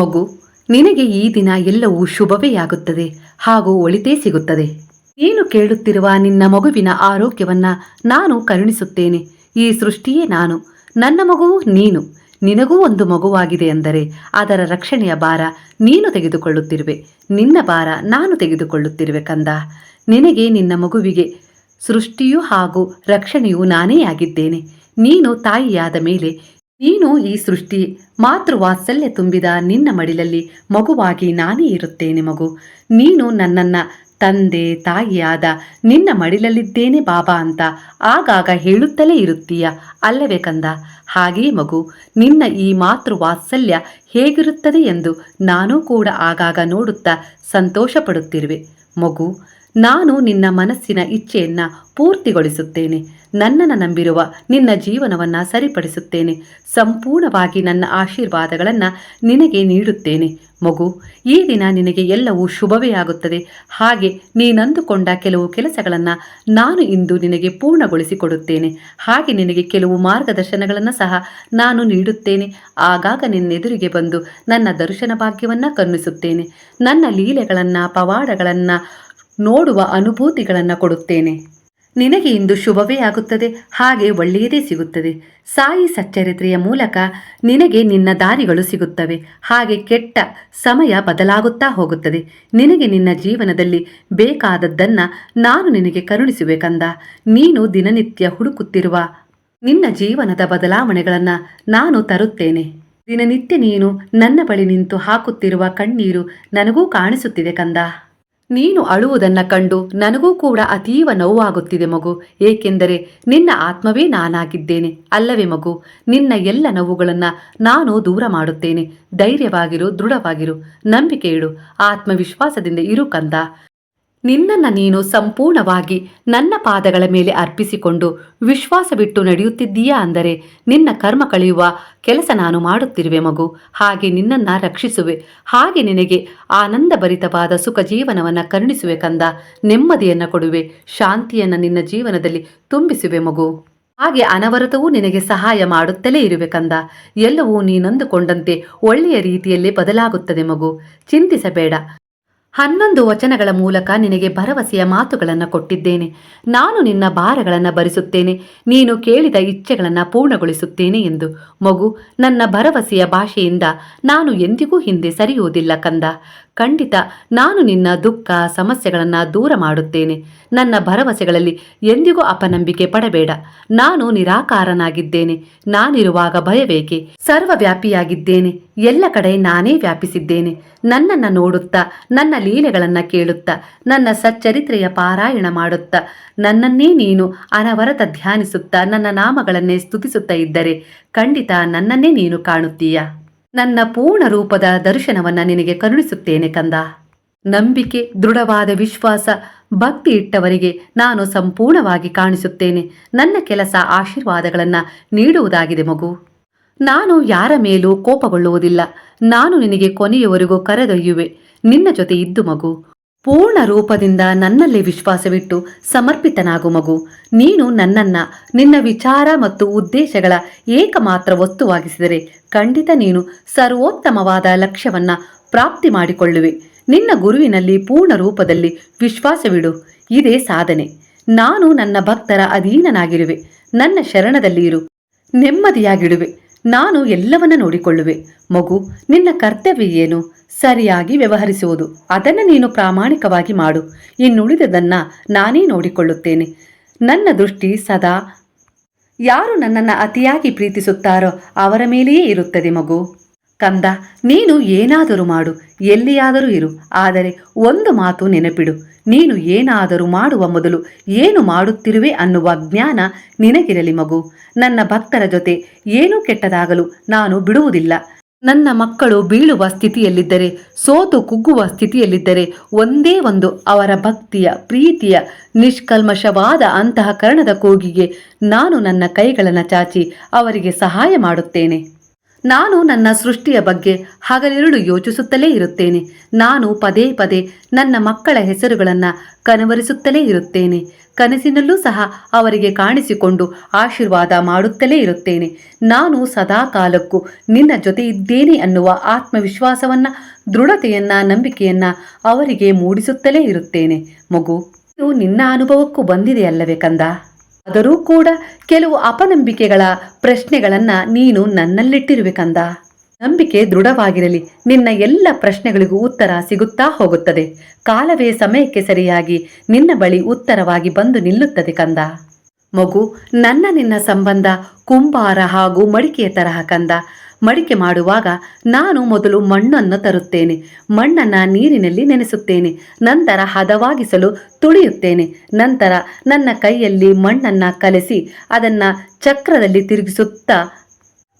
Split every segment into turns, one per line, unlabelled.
ಮಗು, ನಿನಗೆ ಈ ದಿನ ಎಲ್ಲವೂ ಶುಭವೇ ಆಗುತ್ತದೆ, ಹಾಗೂ ಒಳಿತೇ ಸಿಗುತ್ತದೆ. ನೀನು ಕೇಳುತ್ತಿರುವ ನಿನ್ನ ಮಗುವಿನ ಆರೋಗ್ಯವನ್ನ ನಾನು ಕರುಣಿಸುತ್ತೇನೆ. ಈ ಸೃಷ್ಟಿಯೇ ನಾನು, ನನ್ನ ಮಗುವು ನೀನು. ನಿನಗೂ ಒಂದು ಮಗುವಾಗಿದೆ ಎಂದರೆ ಅದರ ರಕ್ಷಣೆಯ ಭಾರ ನೀನು ತೆಗೆದುಕೊಳ್ಳುತ್ತಿರುವೆ. ನಿನ್ನ ಭಾರ ನಾನು ತೆಗೆದುಕೊಳ್ಳುತ್ತಿರುವೆ ಕಂದ. ನಿನಗೆ ನಿನ್ನ ಮಗುವಿಗೆ ಸೃಷ್ಟಿಯೂ ಹಾಗೂ ರಕ್ಷಣೆಯೂ ನಾನೇ ಆಗಿದ್ದೇನೆ. ನೀನು ತಾಯಿಯಾದ ಮೇಲೆ ನೀನು ಈ ಸೃಷ್ಟಿ, ಮಾತೃವಾತ್ಸಲ್ಯ ತುಂಬಿದ ನಿನ್ನ ಮಡಿಲಲ್ಲಿ ಮಗುವಾಗಿ ನಾನೇ ಇರುತ್ತೇನೆ ಮಗು. ನೀನು ನನ್ನನ್ನ ತಂದೆ, ತಾಯಿಯಾದ ನಿನ್ನ ಮಡಿಲಲ್ಲಿದ್ದೇನೆ ಬಾಬಾ ಅಂತ ಆಗಾಗ ಹೇಳುತ್ತಲೇ ಇರುತ್ತೀಯ ಅಲ್ಲವೇ ಕಂದ? ಹಾಗೇ ಮಗು, ನಿನ್ನ ಈ ಮಾತೃವಾತ್ಸಲ್ಯ ಹೇಗಿರುತ್ತದೆ ಎಂದು ನಾನೂ ಕೂಡ ಆಗಾಗ ನೋಡುತ್ತಾ ಸಂತೋಷ ಪಡುತ್ತಿರುವೆ ಮಗು ನಾನು ನಿನ್ನ ಮನಸ್ಸಿನ ಇಚ್ಛೆಯನ್ನ ಪೂರ್ತಿಗೊಳಿಸುತ್ತೇನೆ. ನನ್ನನ್ನು ನಂಬಿರುವ ನಿನ್ನ ಜೀವನವನ್ನ ಸರಿಪಡಿಸುತ್ತೇನೆ. ಸಂಪೂರ್ಣವಾಗಿ ನನ್ನ ಆಶೀರ್ವಾದಗಳನ್ನು ನಿನಗೆ ನೀಡುತ್ತೇನೆ. ಮಗು, ಈ ದಿನ ನಿನಗೆ ಎಲ್ಲವೂ ಶುಭವೇ ಆಗುತ್ತದೆ. ಹಾಗೆ ನೀನಂದುಕೊಂಡ ಕೆಲವು ಕೆಲಸಗಳನ್ನು ನಾನು ಇಂದು ನಿನಗೆ ಪೂರ್ಣಗೊಳಿಸಿಕೊಡುತ್ತೇನೆ. ಹಾಗೆ ನಿನಗೆ ಕೆಲವು ಮಾರ್ಗದರ್ಶನಗಳನ್ನು ಸಹ ನಾನು ನೀಡುತ್ತೇನೆ. ಆಗಾಗ ನಿನ್ನೆದುರಿಗೆ ಬಂದು ನನ್ನ ದರ್ಶನ ಭಾಗ್ಯವನ್ನು ಕರುಣಿಸುತ್ತೇನೆ. ನನ್ನ ಲೀಲೆಗಳನ್ನು, ಪವಾಡಗಳನ್ನು ನೋಡುವ ಅನುಭೂತಿಗಳನ್ನು ಕೊಡುತ್ತೇನೆ. ನಿನಗೆ ಇಂದು ಶುಭವೇ ಆಗುತ್ತದೆ, ಹಾಗೆ ಒಳ್ಳೆಯದೇ ಸಿಗುತ್ತದೆ. ಸಾಯಿ ಸಚ್ಚರಿತ್ರೆಯ ಮೂಲಕ ನಿನಗೆ ನಿನ್ನ ದಾರಿಗಳು ಸಿಗುತ್ತವೆ, ಹಾಗೆ ಕೆಟ್ಟ ಸಮಯ ಬದಲಾಗುತ್ತಾ ಹೋಗುತ್ತದೆ. ನಿನಗೆ ನಿನ್ನ ಜೀವನದಲ್ಲಿ ಬೇಕಾದದ್ದನ್ನು ನಾನು ನಿನಗೆ ಕರುಣಿಸಬೇಕಂದ ಕಂದ. ನೀನು ದಿನನಿತ್ಯ ಹುಡುಕುತ್ತಿರುವ ನಿನ್ನ ಜೀವನದ ಬದಲಾವಣೆಗಳನ್ನು ನಾನು ತರುತ್ತೇನೆ. ದಿನನಿತ್ಯ ನೀನು ನನ್ನ ಬಳಿ ನಿಂತು ಹಾಕುತ್ತಿರುವ ಕಣ್ಣೀರು ನನಗೂ ಕಾಣಿಸುತ್ತಿದೆ ಕಂದ. ನೀನು ಅಳುವುದನ್ನ ಕಂಡು ನನಗೂ ಕೂಡ ಅತೀವ ನೋವಾಗುತ್ತಿದೆ ಮಗು. ಏಕೆಂದರೆ ನಿನ್ನ ಆತ್ಮವೇ ನಾನಾಗಿದ್ದೇನೆ. ಅಲ್ಲವೇ ಮಗು, ನಿನ್ನ ಎಲ್ಲ ನೋವುಗಳನ್ನು ನಾನು ದೂರ ಮಾಡುತ್ತೇನೆ. ಧೈರ್ಯವಾಗಿರು, ದೃಢವಾಗಿರು. ನಂಬಿಕೆ ಇಡು. ಆತ್ಮವಿಶ್ವಾಸದಿಂದ ಇರು ಕಂದ. ನಿನ್ನನ್ನು ನೀನು ಸಂಪೂರ್ಣವಾಗಿ ನನ್ನ ಪಾದಗಳ ಮೇಲೆ ಅರ್ಪಿಸಿಕೊಂಡು ವಿಶ್ವಾಸವಿಟ್ಟು ನಡೆಯುತ್ತಿದ್ದೀಯಾ ಅಂದರೆ ನಿನ್ನ ಕರ್ಮ ಕಳೆಯುವ ಕೆಲಸ ನಾನು ಮಾಡುತ್ತಿರುವೆ ಮಗು. ಹಾಗೆ ನಿನ್ನನ್ನು ರಕ್ಷಿಸುವೆ. ಹಾಗೆ ನಿನಗೆ ಆನಂದಭರಿತವಾದ ಸುಖ ಜೀವನವನ್ನು ಕರುಣಿಸುವೆ ಕಂದ. ನೆಮ್ಮದಿಯನ್ನು ಕೊಡುವೆ. ಶಾಂತಿಯನ್ನು ನಿನ್ನ ಜೀವನದಲ್ಲಿ ತುಂಬಿಸುವೆ ಮಗು. ಹಾಗೆ ಅನವರತವೂ ನಿನಗೆ ಸಹಾಯ ಮಾಡುತ್ತಲೇ ಇರುವೆ ಕಂದ. ಎಲ್ಲವೂ ನೀನಂದುಕೊಂಡಂತೆ ಒಳ್ಳೆಯ ರೀತಿಯಲ್ಲಿ ಬದಲಾಗುತ್ತದೆ ಮಗು. ಚಿಂತಿಸಬೇಡ. ಹನ್ನೊಂದು ವಚನಗಳ ಮೂಲಕ ನಿನಗೆ ಭರವಸೆಯ ಮಾತುಗಳನ್ನು ಕೊಟ್ಟಿದ್ದೇನೆ. ನಾನು ನಿನ್ನ ಭಾರಗಳನ್ನು ಭರಿಸುತ್ತೇನೆ. ನೀನು ಕೇಳಿದ ಇಚ್ಛೆಗಳನ್ನು ಪೂರ್ಣಗೊಳಿಸುತ್ತೇನೆ ಎಂದು. ಮಗು, ನನ್ನ ಭರವಸೆಯ ಭಾಷೆಯಿಂದ ನಾನು ಎಂದಿಗೂ ಹಿಂದೆ ಸರಿಯುವುದಿಲ್ಲ ಕಂದ. ಖಂಡಿತ, ನಾನು ನಿನ್ನ ದುಃಖ, ಸಮಸ್ಯೆಗಳನ್ನು ದೂರ ಮಾಡುತ್ತೇನೆ. ನನ್ನ ಭರವಸೆಗಳಲ್ಲಿ ಎಂದಿಗೂ ಅಪನಂಬಿಕೆ ಪಡಬೇಡ. ನಾನು ನಿರಾಕಾರನಾಗಿದ್ದೇನೆ. ನಾನಿರುವಾಗ ಭಯಬೇಕೆ ಸರ್ವವ್ಯಾಪಿಯಾಗಿದ್ದೇನೆ. ಎಲ್ಲ ಕಡೆ ನಾನೇ ವ್ಯಾಪಿಸಿದ್ದೇನೆ. ನನ್ನನ್ನು ನೋಡುತ್ತಾ, ನನ್ನ ಲೀಲೆಗಳನ್ನು ಕೇಳುತ್ತಾ, ನನ್ನ ಸಚ್ಚರಿತ್ರೆಯ ಪಾರಾಯಣ ಮಾಡುತ್ತಾ, ನನ್ನನ್ನೇ ನೀನು ಅನವರತ ಧ್ಯಾನಿಸುತ್ತಾ, ನನ್ನ ನಾಮಗಳನ್ನೇ ಸ್ತುತಿಸುತ್ತಾ ಇದ್ದರೆ ಖಂಡಿತ ನನ್ನನ್ನೇ ನೀನು ಕಾಣುತ್ತೀಯ. ನನ್ನ ಪೂರ್ಣ ರೂಪದ ದರ್ಶನವನ್ನ ನಿನಗೆ ಕರುಣಿಸುತ್ತೇನೆ ಕಂದ. ನಂಬಿಕೆ, ದೃಢವಾದ ವಿಶ್ವಾಸ, ಭಕ್ತಿ ಇಟ್ಟವರಿಗೆ ನಾನು ಸಂಪೂರ್ಣವಾಗಿ ಕಾಣಿಸುತ್ತೇನೆ. ನನ್ನ ಕೆಲಸ ಆಶೀರ್ವಾದಗಳನ್ನು ನೀಡುವುದಾಗಿದೆ ಮಗು. ನಾನು ಯಾರ ಮೇಲೂ ಕೋಪಗೊಳ್ಳುವುದಿಲ್ಲ. ನಾನು ನಿನಗೆ ಕೊನೆಯವರೆಗೂ ಕರೆದೊಯ್ಯುವೆ. ನಿನ್ನ ಜೊತೆ ಇದ್ದು ಮಗು. ಪೂರ್ಣ ರೂಪದಿಂದ ನನ್ನಲ್ಲಿ ವಿಶ್ವಾಸವಿಟ್ಟು ಸಮರ್ಪಿತನಾಗು ಮಗು. ನೀನು ನನ್ನನ್ನ, ನಿನ್ನ ವಿಚಾರ ಮತ್ತು ಉದ್ದೇಶಗಳ ಏಕಮಾತ್ರ ವಸ್ತುವಾಗಿಸಿದರೆ ಖಂಡಿತ ನೀನು ಸರ್ವೋತ್ತಮವಾದ ಲಕ್ಷ್ಯವನ್ನ ಪ್ರಾಪ್ತಿ ಮಾಡಿಕೊಳ್ಳುವೆ. ನಿನ್ನ ಗುರುವಿನಲ್ಲಿ ಪೂರ್ಣ ರೂಪದಲ್ಲಿ ವಿಶ್ವಾಸವಿಡು. ಇದೇ ಸಾಧನೆ. ನಾನು ನನ್ನ ಭಕ್ತರ ಅಧೀನನಾಗಿರುವೆ. ನನ್ನ ಶರಣದಲ್ಲಿ ಇರು ನೆಮ್ಮದಿಯಾಗಿಡುವೆ. ನಾನು ಎಲ್ಲವನ್ನ ನೋಡಿಕೊಳ್ಳುವೆ. ಮಗು, ನಿನ್ನ ಕರ್ತವ್ಯ ಏನು? ಸರಿಯಾಗಿ ವ್ಯವಹರಿಸುವುದು. ಅದನ್ನು ನೀನು ಪ್ರಾಮಾಣಿಕವಾಗಿ ಮಾಡು. ಇನ್ನುಳಿದದನ್ನ ನಾನೇ ನೋಡಿಕೊಳ್ಳುತ್ತೇನೆ. ನನ್ನ ದೃಷ್ಟಿ ಸದಾ ಯಾರು ನನ್ನನ್ನು ಅತಿಯಾಗಿ ಪ್ರೀತಿಸುತ್ತಾರೋ ಅವರ ಮೇಲೆಯೇ ಇರುತ್ತದೆ ಮಗು. ಕಂದ, ನೀನು ಏನಾದರೂ ಮಾಡು, ಎಲ್ಲಿಯಾದರೂ ಇರು, ಆದರೆ ಒಂದು ಮಾತು ನೆನಪಿಡು. ನೀನು ಏನಾದರೂ ಮಾಡುವ ಮೊದಲು ಏನು ಮಾಡುತ್ತಿರುವೆ ಅನ್ನುವ ಜ್ಞಾನ ನಿನಗಿರಲಿ ಮಗು. ನನ್ನ ಭಕ್ತರ ಜೊತೆ ಏನೂ ಕೆಟ್ಟದಾಗಲು ನಾನು ಬಿಡುವುದಿಲ್ಲ. ನನ್ನ ಮಕ್ಕಳು ಬೀಳುವ ಸ್ಥಿತಿಯಲ್ಲಿದ್ದರೆ, ಸೋತು ಕುಗ್ಗುವ ಸ್ಥಿತಿಯಲ್ಲಿದ್ದರೆ, ಒಂದೇ ಒಂದು ಅವರ ಭಕ್ತಿಯ, ಪ್ರೀತಿಯ, ನಿಷ್ಕಲ್ಮಶವಾದ ಅಂತಃಕರಣದ ಕೂಗಿಗೆ ನಾನು ನನ್ನ ಕೈಗಳನ್ನು ಚಾಚಿ ಅವರಿಗೆ ಸಹಾಯ ಮಾಡುತ್ತೇನೆ. ನಾನು ನನ್ನ ಸೃಷ್ಟಿಯ ಬಗ್ಗೆ ಹಗಲಿರುಳು ಯೋಚಿಸುತ್ತಲೇ ಇರುತ್ತೇನೆ. ನಾನು ಪದೇ ಪದೇ ನನ್ನ ಮಕ್ಕಳ ಹೆಸರುಗಳನ್ನು ಕನವರಿಸುತ್ತಲೇ ಇರುತ್ತೇನೆ. ಕನಸಿನಲ್ಲೂ ಸಹ ಅವರಿಗೆ ಕಾಣಿಸಿಕೊಂಡು ಆಶೀರ್ವಾದ ಮಾಡುತ್ತಲೇ ಇರುತ್ತೇನೆ. ನಾನು ಸದಾ ಕಾಲಕ್ಕೂ ನಿನ್ನ ಜೊತೆ ಇದ್ದೇನೆ ಅನ್ನುವ ಆತ್ಮವಿಶ್ವಾಸವನ್ನ, ದೃಢತೆಯನ್ನ, ನಂಬಿಕೆಯನ್ನ ಅವರಿಗೆ ಮೂಡಿಸುತ್ತಲೇ ಇರುತ್ತೇನೆ. ಮಗು, ಇದು ನಿನ್ನ ಅನುಭವಕ್ಕೂ ಬಂದಿದೆಯಲ್ಲವೇ ಕಂದ? ಆದರೂ ಕೂಡ ಕೆಲವು ಅಪನಂಬಿಕೆಗಳ ಪ್ರಶ್ನೆಗಳನ್ನ ನೀನು ನನ್ನಲ್ಲಿಟ್ಟಿರುವೆ ಕಂದ. ನಂಬಿಕೆ ದೃಢವಾಗಿರಲಿ. ನಿನ್ನ ಎಲ್ಲ ಪ್ರಶ್ನೆಗಳಿಗೂ ಉತ್ತರ ಸಿಗುತ್ತಾ ಹೋಗುತ್ತದೆ. ಕಾಲವೇ ಸಮಯಕ್ಕೆ ಸರಿಯಾಗಿ ನಿನ್ನ ಬಳಿ ಉತ್ತರವಾಗಿ ಬಂದು ನಿಲ್ಲುತ್ತದೆ ಕಂದ. ಮಗು, ನನ್ನ ನಿನ್ನ ಸಂಬಂಧ ಕುಂಬಾರ ಹಾಗೂ ಮಡಿಕೆಯ ತರಹ ಕಂದ. ಮಡಿಕೆ ಮಾಡುವಾಗ ನಾನು ಮೊದಲು ಮಣ್ಣನ್ನು ತರುತ್ತೇನೆ. ಮಣ್ಣನ್ನು ನೀರಿನಲ್ಲಿ ನೆನೆಸುತ್ತೇನೆ. ನಂತರ ಹದವಾಗಿಸಲು ತುಳಿಯುತ್ತೇನೆ. ನಂತರ ನನ್ನ ಕೈಯಲ್ಲಿ ಮಣ್ಣನ್ನು ಕಲಸಿ ಅದನ್ನು ಚಕ್ರದಲ್ಲಿ ತಿರುಗಿಸುತ್ತಾ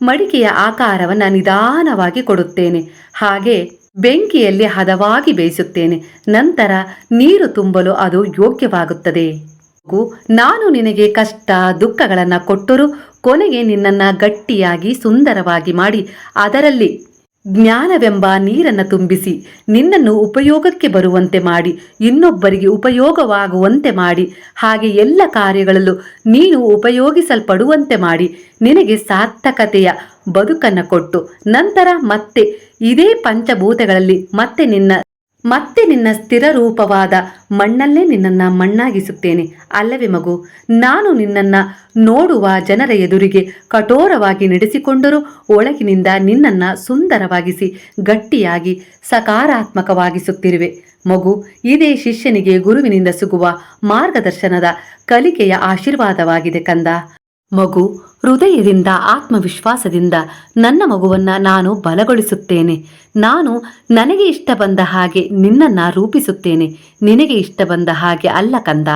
ಮಡಿಕೆಯ ಆಕಾರವನ್ನು ನಿಧಾನವಾಗಿ ಕೊಡುತ್ತೇನೆ. ಹಾಗೆ ಬೆಂಕಿಯಲ್ಲಿ ಹದವಾಗಿ ಬೇಯಿಸುತ್ತೇನೆ. ನಂತರ ನೀರು ತುಂಬಲು ಅದು ಯೋಗ್ಯವಾಗುತ್ತದೆ. ನಾನು ನಿನಗೆ ಕಷ್ಟ, ದುಃಖಗಳನ್ನು ಕೊಟ್ಟರೂ, ಕೊನೆಗೆ ನಿನ್ನನ್ನು ಗಟ್ಟಿಯಾಗಿ ಸುಂದರವಾಗಿ ಮಾಡಿ, ಅದರಲ್ಲಿ ಜ್ಞಾನವೆಂಬ ನೀರನ್ನು ತುಂಬಿಸಿ, ನಿನ್ನನ್ನು ಉಪಯೋಗಕ್ಕೆ ಬರುವಂತೆ ಮಾಡಿ, ಇನ್ನೊಬ್ಬರಿಗೆ ಉಪಯೋಗವಾಗುವಂತೆ ಮಾಡಿ, ಹಾಗೆ ಎಲ್ಲ ಕಾರ್ಯಗಳಲ್ಲೂ ನೀನು ಉಪಯೋಗಿಸಲ್ಪಡುವಂತೆ ಮಾಡಿ, ನಿನಗೆ ಸಾರ್ಥಕತೆಯ ಬದುಕನ್ನು ಕೊಟ್ಟು, ನಂತರ ಮತ್ತೆ ಇದೇ ಪಂಚಭೂತಗಳಲ್ಲಿ ಮತ್ತೆ ನಿನ್ನ ಮತ್ತೆ ನಿನ್ನ ಸ್ಥಿರ ರೂಪವಾದ ಮಣ್ಣಲ್ಲೇ ನಿನ್ನನ್ನು ಮಣ್ಣಾಗಿಸುತ್ತೇನೆ. ಅಲ್ಲವೇ ಮಗು, ನಾನು ನಿನ್ನನ್ನು ನೋಡುವ ಜನರ ಎದುರಿಗೆ ಕಠೋರವಾಗಿ ನಡೆಸಿಕೊಂಡರೂ ಒಳಗಿನಿಂದ ನಿನ್ನನ್ನು ಸುಂದರವಾಗಿಸಿ, ಗಟ್ಟಿಯಾಗಿ ಸಕಾರಾತ್ಮಕವಾಗಿಸುತ್ತಿರುವೆ. ಮಗು, ಇದೇ ಶಿಷ್ಯನಿಗೆ ಗುರುವಿನಿಂದ ಸಿಗುವ ಮಾರ್ಗದರ್ಶನದ ಕಲಿಕೆಯ ಆಶೀರ್ವಾದವಾಗಿದೆ ಕಂದ. ಮಗು, ಹೃದಯದಿಂದ, ಆತ್ಮವಿಶ್ವಾಸದಿಂದ ನನ್ನ ಮಗುವನ್ನ ನಾನು ಬಲಗೊಳಿಸುತ್ತೇನೆ. ನಾನು ನನಗೆ ಇಷ್ಟ ಬಂದ ಹಾಗೆ ನಿನ್ನನ್ನು ರೂಪಿಸುತ್ತೇನೆ. ನಿನಗೆ ಇಷ್ಟ ಬಂದ ಹಾಗೆ ಅಲ್ಲ ಕಂದ.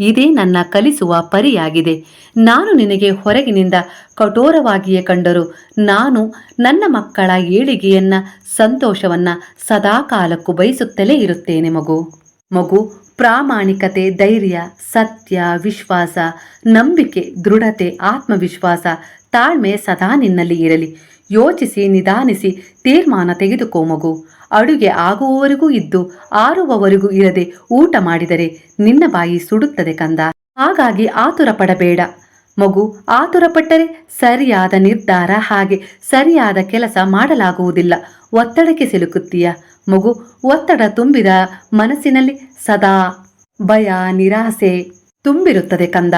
ಇದೇ ನನ್ನ ಕಲಿಸುವ ಪರಿಯಾಗಿದೆ. ನಾನು ನಿನಗೆ ಹೊರಗಿನಿಂದ ಕಠೋರವಾಗಿಯೇ ಕಂಡರೂ. ನಾನು ನನ್ನ ಮಕ್ಕಳ ಏಳಿಗೆಯನ್ನ, ಸಂತೋಷವನ್ನ ಸದಾಕಾಲಕ್ಕೂ ಬಯಸುತ್ತಲೇ ಇರುತ್ತೇನೆ ಮಗು. ಮಗು ಪ್ರಾಮಾಣಿಕತೆ, ಧೈರ್ಯ, ಸತ್ಯ, ವಿಶ್ವಾಸ, ನಂಬಿಕೆ, ದೃಢತೆ, ಆತ್ಮವಿಶ್ವಾಸ ತಾಳ್ಮೆ ಸದಾ ನಿನ್ನಲ್ಲಿ ಇರಲಿ. ಯೋಚಿಸಿ, ನಿಧಾನಿಸಿ, ತೀರ್ಮಾನ ತೆಗೆದುಕೋ ಮಗು. ಅಡುಗೆ ಆಗುವವರೆಗೂ ಇದ್ದು, ಆರುವವರೆಗೂ ಇರದೆ ಊಟ ಮಾಡಿದರೆ ನಿನ್ನ ಬಾಯಿ ಸುಡುತ್ತದೆ ಕಂದ. ಹಾಗಾಗಿ ಆತುರ ಪಡಬೇಡ ಮಗು ಆತುರಪಟ್ಟರೆ ಸರಿಯಾದ ನಿರ್ಧಾರ ಹಾಗೆ ಸರಿಯಾದ ಕೆಲಸ ಮಾಡಲಾಗುವುದಿಲ್ಲ. ಒತ್ತಡಕ್ಕೆ ಸಿಲುಕುತ್ತೀಯ. ಮಗು ಒತ್ತಡ ತುಂಬಿದ ಮನಸ್ಸಿನಲ್ಲಿ ಸದಾ ಭಯ, ನಿರಾಸೆ ತುಂಬಿರುತ್ತದೆ ಕಂದ.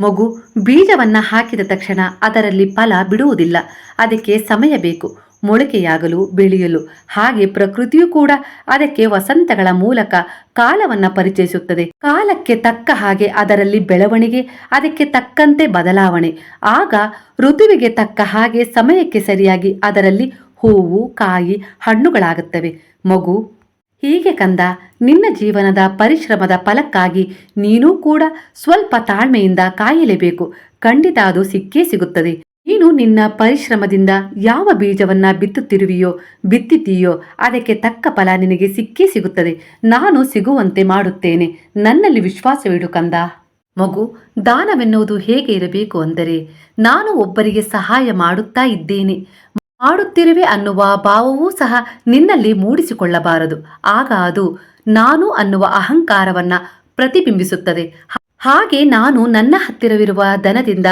ಮಗು ಬೀಜವನ್ನ ಹಾಕಿದ ತಕ್ಷಣ ಅದರಲ್ಲಿ ಫಲ ಬಿಡುವುದಿಲ್ಲ. ಅದಕ್ಕೆ ಸಮಯ ಬೇಕು. ಮೊಳಕೆಯಾಗಲು, ಬೆಳೆಯಲು. ಹಾಗೆ ಪ್ರಕೃತಿಯೂ ಕೂಡ ಅದಕ್ಕೆ ವಸಂತಗಳ ಮೂಲಕ ಕಾಲವನ್ನ ಪರಿಚಯಿಸುತ್ತದೆ. ಕಾಲಕ್ಕೆ ತಕ್ಕ ಹಾಗೆ ಅದರಲ್ಲಿ ಬೆಳವಣಿಗೆ, ಅದಕ್ಕೆ ತಕ್ಕಂತೆ ಬದಲಾವಣೆ. ಆಗ ಋತುವಿಗೆ ತಕ್ಕ ಹಾಗೆ ಸಮಯಕ್ಕೆ ಸರಿಯಾಗಿ ಅದರಲ್ಲಿ ಹೂವು, ಕಾಯಿ, ಹಣ್ಣುಗಳಾಗುತ್ತವೆ. ಮಗು, ಹೀಗೆ ಕಂದ ನಿನ್ನ ಜೀವನದ ಪರಿಶ್ರಮದ ಫಲಕ್ಕಾಗಿ ನೀನೂ ಕೂಡ ಸ್ವಲ್ಪ ತಾಳ್ಮೆಯಿಂದ ಕಾಯಲೇಬೇಕು. ಖಂಡಿತ ಅದು ಸಿಕ್ಕೇ ಸಿಗುತ್ತದೆ. ನೀನು ನಿನ್ನ ಪರಿಶ್ರಮದಿಂದ ಯಾವ ಬೀಜವನ್ನ ಬಿತ್ತುತ್ತಿರುವಿಯೋ ಬಿತ್ತಿದ್ದೀಯೋ ಅದಕ್ಕೆ ತಕ್ಕ ಫಲ ನಿನಗೆ ಸಿಕ್ಕೇ ಸಿಗುತ್ತದೆ. ನಾನು ಸಿಗುವಂತೆ ಮಾಡುತ್ತೇನೆ. ನನ್ನಲ್ಲಿ ವಿಶ್ವಾಸವಿಡು ಕಂದ. ಮಗು, ದಾನವೆನ್ನುವುದು ಹೇಗೆ ಇರಬೇಕು ಅಂದರೆ, ನಾನು ಒಬ್ಬರಿಗೆ ಸಹಾಯ ಮಾಡುತ್ತಾ ಇದ್ದೇನೆ. ಮಾಡುತ್ತಿರುವೆ ಅನ್ನುವ ಭಾವವೂ ಸಹ ನಿನ್ನಲ್ಲಿ ಮೂಡಿಸಿಕೊಳ್ಳಬಾರದು. ಆಗ ಅದು ನಾನು ಅನ್ನುವ ಅಹಂಕಾರವನ್ನ ಪ್ರತಿಬಿಂಬಿಸುತ್ತದೆ. ಹಾಗೆ ನಾನು ನನ್ನ ಹತ್ತಿರವಿರುವ ದನದಿಂದ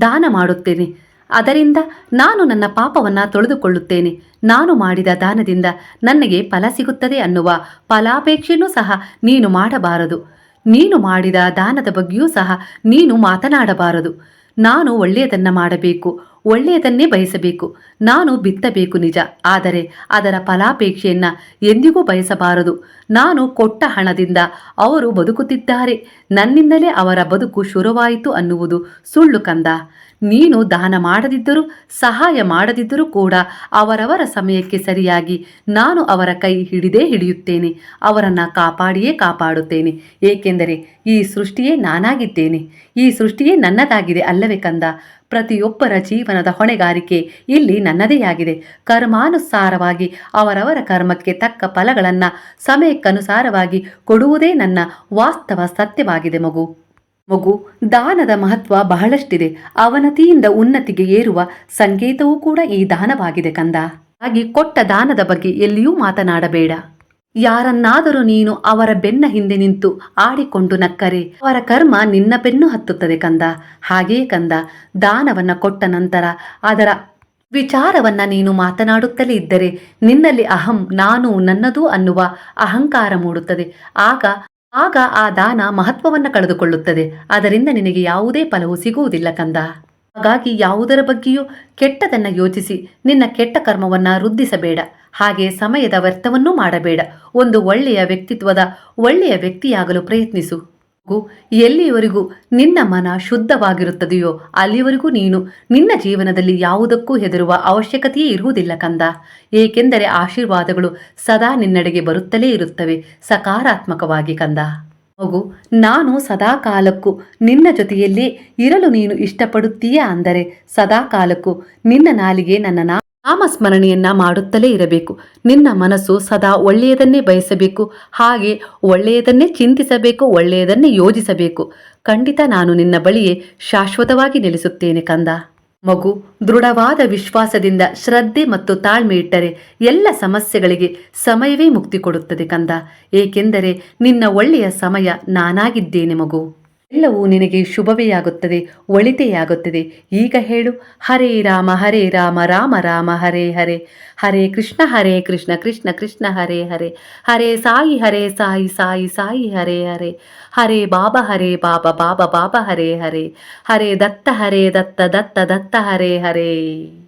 ದಾನ ಮಾಡುತ್ತೇನೆ. ಅದರಿಂದ ನಾನು ನನ್ನ ಪಾಪವನ್ನ ತೊಳೆದುಕೊಳ್ಳುತ್ತೇನೆ. ನಾನು ಮಾಡಿದ ದಾನದಿಂದ ನನಗೆ ಫಲ ಸಿಗುತ್ತದೆ ಅನ್ನುವ ಫಲಾಪೇಕ್ಷೆಯೂ ಸಹ ನೀನು ಮಾಡಬಾರದು. ನೀನು ಮಾಡಿದ ದಾನದ ಬಗ್ಗೆಯೂ ಸಹ ನೀನು ಮಾತನಾಡಬಾರದು. ನಾನು ಒಳ್ಳೆಯದನ್ನ ಮಾಡಬೇಕು, ಒಳ್ಳೆಯದನ್ನೇ ಬಯಸಬೇಕು. ನಾನು ಬಿತ್ತಬೇಕು ನಿಜ, ಆದರೆ ಅದರ ಫಲಾಪೇಕ್ಷೆಯನ್ನ ಎಂದಿಗೂ ಬಯಸಬಾರದು. ನಾನು ಕೊಟ್ಟ ಹಣದಿಂದ ಅವರು ಬದುಕುತ್ತಿದ್ದಾರೆ. ನನ್ನಿಂದಲೇ ಅವರ ಬದುಕು ಶುರುವಾಯಿತು ಅನ್ನುವುದು ಸುಳ್ಳು ಕಂದ. ನೀನು ದಾನ ಮಾಡದಿದ್ದರೂ, ಸಹಾಯ ಮಾಡದಿದ್ದರೂ ಕೂಡ ಅವರವರ ಸಮಯಕ್ಕೆ ಸರಿಯಾಗಿ ನಾನು ಅವರ ಕೈ ಹಿಡಿದೇ ಹಿಡಿಯುತ್ತೇನೆ, ಅವರನ್ನು ಕಾಪಾಡಿಯೇ ಕಾಪಾಡುತ್ತೇನೆ. ಏಕೆಂದರೆ ಈ ಸೃಷ್ಟಿಯೇ ನಾನಾಗಿದ್ದೇನೆ. ಈ ಸೃಷ್ಟಿಯೇ ನನ್ನದಾಗಿದೆ ಅಲ್ಲವೇ ಕಂದ? ಪ್ರತಿಯೊಬ್ಬರ ಜೀವನದ ಹೊಣೆಗಾರಿಕೆ ಇಲ್ಲಿ ನನ್ನದೇ ಆಗಿದೆ. ಕರ್ಮಾನುಸಾರವಾಗಿ ಅವರವರ ಕರ್ಮಕ್ಕೆ ತಕ್ಕ ಫಲಗಳನ್ನು ಸಮಯಕ್ಕನುಸಾರವಾಗಿ ಕೊಡುವುದೇ ನನ್ನ ವಾಸ್ತವ ಸತ್ಯವಾಗಿದೆ ಮಗು. ಮಗು, ದಾನದ ಮಹತ್ವ ಬಹಳಷ್ಟಿದೆ. ಅವನತಿಯಿಂದ ಉನ್ನತಿಗೆ ಏರುವ ಸಂಕೇತವೂ ಕೂಡ ಈ ದಾನವಾಗಿದೆ ಕಂದ. ಹಾಗೆ ಕೊಟ್ಟ ದಾನದ ಬಗ್ಗೆ ಎಲ್ಲಿಯೂ ಮಾತನಾಡಬೇಡ. ಯಾರನ್ನಾದರೂ ನೀನು ಅವರ ಬೆನ್ನ ಹಿಂದೆ ನಿಂತು ಆಡಿಕೊಂಡು ನಕ್ಕರೆ. ಅವರ ಕರ್ಮ ನಿನ್ನ ಬೆನ್ನು ಹತ್ತುತ್ತದೆ ಕಂದ. ಹಾಗೆಯೇ ಕಂದ, ದಾನವನ್ನ ಕೊಟ್ಟ ನಂತರ ಅದರ ವಿಚಾರವನ್ನ ನೀನು ಮಾತನಾಡುತ್ತಲೇ ಇದ್ದರೆ ನಿನ್ನಲ್ಲಿ ಅಹಂ, ನಾನು ನನ್ನದು ಅನ್ನುವ ಅಹಂಕಾರ ಮೂಡುತ್ತದೆ. ಆಗ ಆಗ ಆ ದಾನ ಮಹತ್ವವನ್ನ ಕಳೆದುಕೊಳ್ಳುತ್ತದೆ. ಅದರಿಂದ ನಿನಗೆ ಯಾವುದೇ ಫಲವು ಸಿಗುವುದಿಲ್ಲ ಕಂದ. ಹಾಗಾಗಿ ಯಾವುದರ ಬಗ್ಗೆಯೂ ಕೆಟ್ಟದನ್ನ ಯೋಚಿಸಿ. ನಿನ್ನ ಕೆಟ್ಟ ಕರ್ಮವನ್ನ ವೃದ್ಧಿಸಬೇಡ. ಹಾಗೆ ಸಮಯದ ವ್ಯರ್ಥವನ್ನೂ ಮಾಡಬೇಡ. ಒಂದು ಒಳ್ಳೆಯ ವ್ಯಕ್ತಿತ್ವದ ಒಳ್ಳೆಯ ವ್ಯಕ್ತಿಯಾಗಲು ಪ್ರಯತ್ನಿಸು. ಎಲ್ಲಿಯವರೆಗೂ ನಿನ್ನ ಮನ ಶುದ್ಧವಾಗಿರುತ್ತದೆಯೋ ಅಲ್ಲಿವರೆಗೂ ನೀನು ನಿನ್ನ ಜೀವನದಲ್ಲಿ ಯಾವುದಕ್ಕೂ ಹೆದರುವ ಅವಶ್ಯಕತೆಯೇ ಇರುವುದಿಲ್ಲ ಕಂದ. ಏಕೆಂದರೆ ಆಶೀರ್ವಾದಗಳು ಸದಾ ನಿನ್ನಡೆಗೆ ಬರುತ್ತಲೇ ಇರುತ್ತವೆ. ಸಕಾರಾತ್ಮಕವಾಗಿ ಕಂದ. ಮಗು ನಾನು ಸದಾ ಕಾಲಕ್ಕೂ ನಿನ್ನ ಜೊತೆಯಲ್ಲಿ ಇರಲು ನೀನು ಇಷ್ಟಪಡುತ್ತೀಯಾ ಅಂದರೆ ಸದಾ ಕಾಲಕ್ಕೂ ನಿನ್ನ ನಾಲಿಗೆ ನನ್ನ ನಾಮಸ್ಮರಣೆಯನ್ನ ಮಾಡುತ್ತಲೇ ಇರಬೇಕು. ನಿನ್ನ ಮನಸ್ಸು ಸದಾ ಒಳ್ಳೆಯದನ್ನೇ ಬಯಸಬೇಕು. ಹಾಗೆ ಒಳ್ಳೆಯದನ್ನೇ ಚಿಂತಿಸಬೇಕು, ಒಳ್ಳೆಯದನ್ನೇ ಯೋಜಿಸಬೇಕು. ಖಂಡಿತ ನಾನು ನಿನ್ನ ಬಳಿಯೇ ಶಾಶ್ವತವಾಗಿ ನೆಲೆಸುತ್ತೇನೆ ಕಂದ. ಮಗು, ದೃಢವಾದ ವಿಶ್ವಾಸದಿಂದ ಶ್ರದ್ಧೆ ಮತ್ತು ತಾಳ್ಮೆ ಇಟ್ಟರೆ ಎಲ್ಲ ಸಮಸ್ಯೆಗಳಿಗೆ ಸಮಯವೇ ಮುಕ್ತಿ ಕೊಡುತ್ತದೆ ಕಂದ. ಏಕೆಂದರೆ ನಿನ್ನ ಒಳ್ಳೆಯ ಸಮಯ ನಾನಾಗಿದ್ದೇನೆ ಮಗು. ಎಲ್ಲವೂ ನಿನಗೆ ಶುಭವೇ ಆಗುತ್ತದೆ, ಒಳಿತೇ ಈಗ ಹೇಳು, ಹರೇ ರಾಮ ಹರೇ ರಾಮ ರಾಮ ರಾಮ, ಹರೇ ಹರೇ. ಹರೇ ಕೃಷ್ಣ ಹರೇ ಕೃಷ್ಣ ಕೃಷ್ಣ ಕೃಷ್ಣ, ಹರೇ ಹರೇ. ಹರೇ ಸಾಯಿ ಹರೇ ಸಾಯಿ ಸಾಯಿ ಸಾಯಿ, ಹರೇ ಹರೇ. ಹರೇ ಬಾಬಾ ಹರೇ ಬಾಬಾ ಬಾಬಾ ಬಾಬಾ, ಹರೇ ಹರೇ. ಹರೇ ದತ್ತ ಹರೇ ದತ್ತ ದತ್ತ ದತ್ತ, ಹರೇ ಹರೇ.